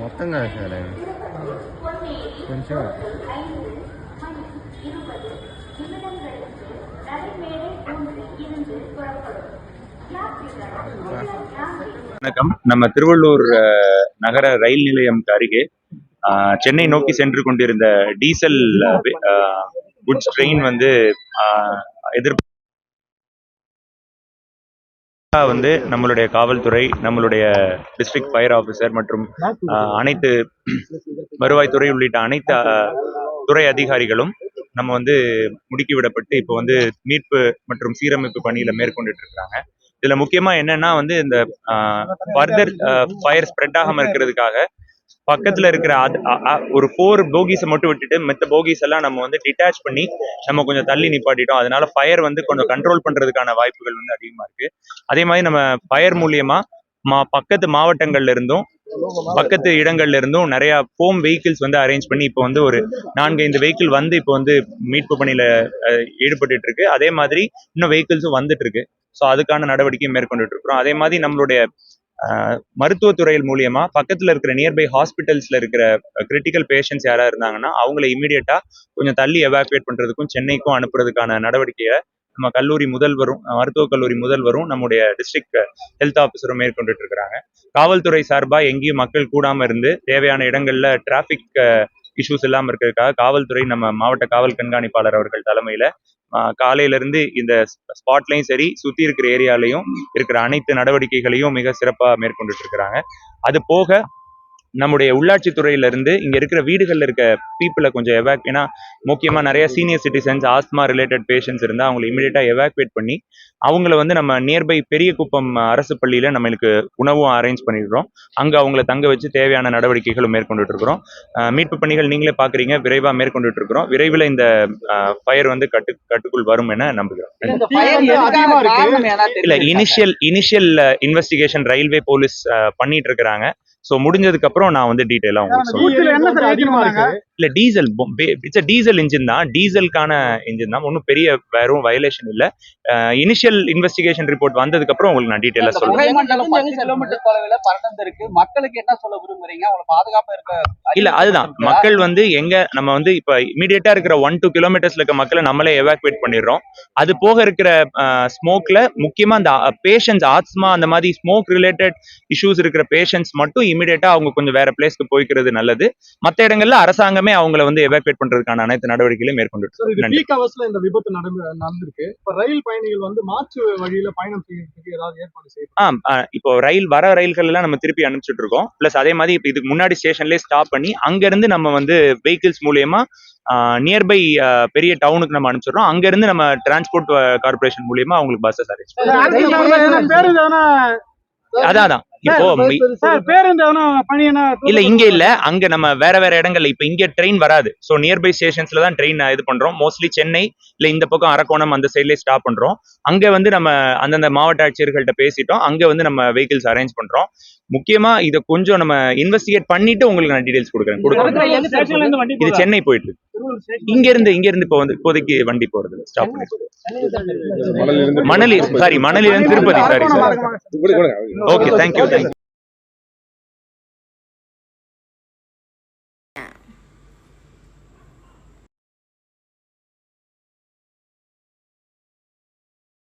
మొత్తంగా సరే కొంచెం வணக்கம். நம்ம திருவள்ளூர் நகர ரயில் நிலையம்க்கு அருகே சென்னை நோக்கி சென்று கொண்டிருந்த டீசல் குட்ஸ் ட்ரெயின் வந்து எதிர்ப்பு வந்து நம்மளுடைய காவல்துறை நம்மளுடைய டிஸ்ட்ரிக்ட் ஃபயர் ஆஃபீஸர் மற்றும் அனைத்து வருவாய்த்துறை உள்ளிட்ட அனைத்து துறை அதிகாரிகளும் நம்ம வந்து முடுக்கி விடப்பட்டு இப்போ வந்து மீட்பு மற்றும் சீரமைப்பு பணியில மேற்கொண்டுட்டு இருக்காங்க. இதுல முக்கியமா என்னன்னா வந்து இந்த ஃபர்தர் ஃபயர் ஸ்ப்ரெட் ஆகாம இருக்கிறதுக்காக பக்கத்துல இருக்கிற அது- ஒரு ஃபோர் போகிஸை மட்டும் விட்டுட்டு மற்ற போகிஸ் எல்லாம் நம்ம வந்து டிட்டாச் பண்ணி நம்ம கொஞ்சம் தள்ளி நிப்பாட்டிட்டோம். அதனால ஃபயர் வந்து கொஞ்சம் கண்ட்ரோல் பண்றதுக்கான வாய்ப்புகள் வந்து அதிகமா இருக்கு. அதே மாதிரி நம்ம ஃபயர் மூலியமா மா பக்கத்து மாவட்டங்கள்ல இருந்தும் பக்கத்து இடங்கள்ல இருந்தும் நிறைய ஃபோம் வெஹிக்கிள்ஸ் வந்து அரேஞ்ச் பண்ணி இப்போ வந்து ஒரு நான்கு ஐந்து வெஹிக்கிள் வந்து இப்போ வந்து மீட்பு பணியில ஈடுபட்டு ஈடுபட்டுட்டு இருக்கு அதே மாதிரி இன்னும் வெஹிக்கிள்ஸும் வந்துட்டு இருக்கு ஸோ அதுக்கான நடவடிக்கை மேற்கொண்டுட்டு இருக்கிறோம் அதே மாதிரி நம்மளுடைய மருத்துவத்துறையில் மூலியமா பக்கத்துல இருக்கிற நியர்பை ஹாஸ்பிட்டல்ஸ்ல இருக்கிற கிரிட்டிக்கல் பேஷண்ட்ஸ் யாராவது இருந்தாங்கன்னா அவங்கள இமீடியட்டா கொஞ்சம் தள்ளி எவாக்குவேட் பண்றதுக்கும் சென்னைக்கும் அனுப்புறதுக்கான நடவடிக்கையை நம்ம கல்லூரி முதல்வரும் மருத்துவக் கல்லூரி முதல்வரும் நம்முடைய டிஸ்ட்ரிக்ட் ஹெல்த் ஆஃபீஸரும் மேற்கொண்டுட்டு இருக்கிறாங்க. காவல்துறை சார்பா எங்கேயும் மக்கள் கூடாம இருந்து தேவையான இடங்கள்ல டிராபிக் இஷ்யூஸ் இல்லாமல் இருக்கிறதுக்காக காவல்துறை நம்ம மாவட்ட காவல் கண்காணிப்பாளர் அவர்கள் தலைமையில் ஆஹ் காலையில இருந்து இந்த ஸ்பாட்லையும் சரி சுற்றி இருக்கிற ஏரியாலையும் இருக்கிற அனைத்து நடவடிக்கைகளையும் மிக சிறப்பாக மேற்கொண்டுட்டு இருக்கிறாங்க. அது போக நம்முடைய உள்ளாட்சி துறையில இருந்து இங்க இருக்கிற வீடுகள்ல இருக்க பீப்புளை கொஞ்சம் எவாக் ஏன்னா முக்கியமா நிறைய senior citizens asthma related patients இருந்தா அவங்களை இமீடியட்டா எவாக்குவேட் பண்ணி அவங்கள வந்து நம்ம நியர்பை பெரிய குப்பம் அரசு பள்ளியில நம்மளுக்கு உணவும் அரேஞ்ச் பண்ணிடுறோம். அங்க அவங்கள தங்க வச்சு தேவையான நடவடிக்கைகளும் மேற்கொண்டுட்டு இருக்கிறோம் ஆஹ் மீட்பு பணிகள் நீங்களே பாக்குறீங்க விரைவா மேற்கொண்டுட்டு இருக்கிறோம் விரைவில் இந்த ஃபயர் வந்து கட்டு கட்டுக்குள் வரும் என நம்புகிறோம். இல்ல. Initial initial investigation railway police பண்ணிட்டு இருக்கிறாங்க சோ முடிஞ்சதுக்கு அப்புறம் நான் வந்து டீடைலா உங்களுக்கு சொல்றேன். இல்ல டீசல் இட்ஸ் டீசல் இன்ஜின் தான். டீசலுக்கான இன்ஜின் தான். ஒன்றும் பெரிய வெறும் வயலேஷன் இல்ல. இனிஷியல் இன்வெஸ்டிகேஷன் ரிப்போர்ட் வந்ததுக்கு அப்புறம் உங்களுக்கு நான் டீடைலா இந்த சொல்றேன். மக்களுக்கு என்ன சொல்ல விரும்புறீங்க? அவங்களை பாதுகாப்பா இருக்க இல்ல அதுதான். மக்கள் வந்து எங்க நம்ம வந்து இப்ப இமீடியட்டா இருக்கிற ஒன் டூ கிலோமீட்டர்ஸ்ல இருக்க மக்களை நம்மளே எவாக்குவேட் பண்ணிடுறோம். அது போக இருக்கிற ஸ்மோக்ல முக்கியமா அந்த பேஷண்ட்ஸ் ஆத்மா அந்த மாதிரி ஸ்மோக் ரிலேட்டட் இஷ்யூஸ் இருக்கிற பேஷண்ட்ஸ் மட்டும் இமீடியட்டா அவங்க கொஞ்சம் வேற பிளேஸ்க்கு போய்க்கிறது நல்லது. மத்த இடங்கள்ல அரசாங்கமே அவங்கள வந்து எவாக்குவேட் பண்றதுக்கான அனைத்து நடவடிக்கைகளையும் மேற்கொண்டு பீக் ஹவர்ஸ்ல இந்த விபத்து நடந்து நடந்திருக்கு. இப்ப ரயில் பயணிகள் வந்து மாற்று வழியில பயணம் செய்யறதுக்கு ஏதாவது ஏற்பாடு ஆ ஆ, இப்போ ரயில் வர ரயில்கள் எல்லாம் நம்ம திருப்பி அனுப்பிச்சிட்டு இருக்கோம். பிளஸ் அதே மாதிரி இப்போ இதுக்கு முன்னாடி ஸ்டேஷன்லேயே ஸ்டாப் பண்ணி அங்க இருந்து நம்ம வந்து வெஹிக்கிள்ஸ் மூலியமா நியர்பை பெரிய டவுனுக்கு நம்ம அனுப்பிச்சிடுறோம். அங்க இருந்து நம்ம டிரான்ஸ்போர்ட் கார்பரேஷன் மூலியமா அவங்களுக்கு பஸ்ஸஸ் அரேஞ்ச் அதான் இப்போ இல்ல இங்க இல்ல அங்க நம்ம வேற வேற இடங்கள்ல இப்ப இங்க ட்ரெயின் வராது சோ நியர்பை ஸ்டேஷன்ஸ்ல தான் ட்ரெயின் இது பண்றோம் மோஸ்ட்லி சென்னை இல்ல இந்த பக்கம் அரக்கோணம் அந்த சைட்லயே ஸ்டாப் பண்றோம் அங்க வந்து நம்ம அந்தந்த மாவட்ட ஆட்சியர்கள்ட்ட பேசிட்டோம் அங்க வந்து நம்ம வெஹிக்கிள்ஸ் அரேஞ்ச் பண்றோம் முக்கியமா இத கொஞ்சம் நம்ம இன்வெஸ்டிகேட் பண்ணிட்டு உங்களுக்கு நான் டீடைல்ஸ் கொடுக்குறேன் இது சென்னை போயிட்டு இருக்கு இங்க இருந்து இங்க இருந்து இப்போ வந்து இப்போதைக்கு வண்டி போறது ஸ்டாப் பண்ணி மணலி சாரி மணலி இருந்து Tirupati sorry sir okay thank you thank you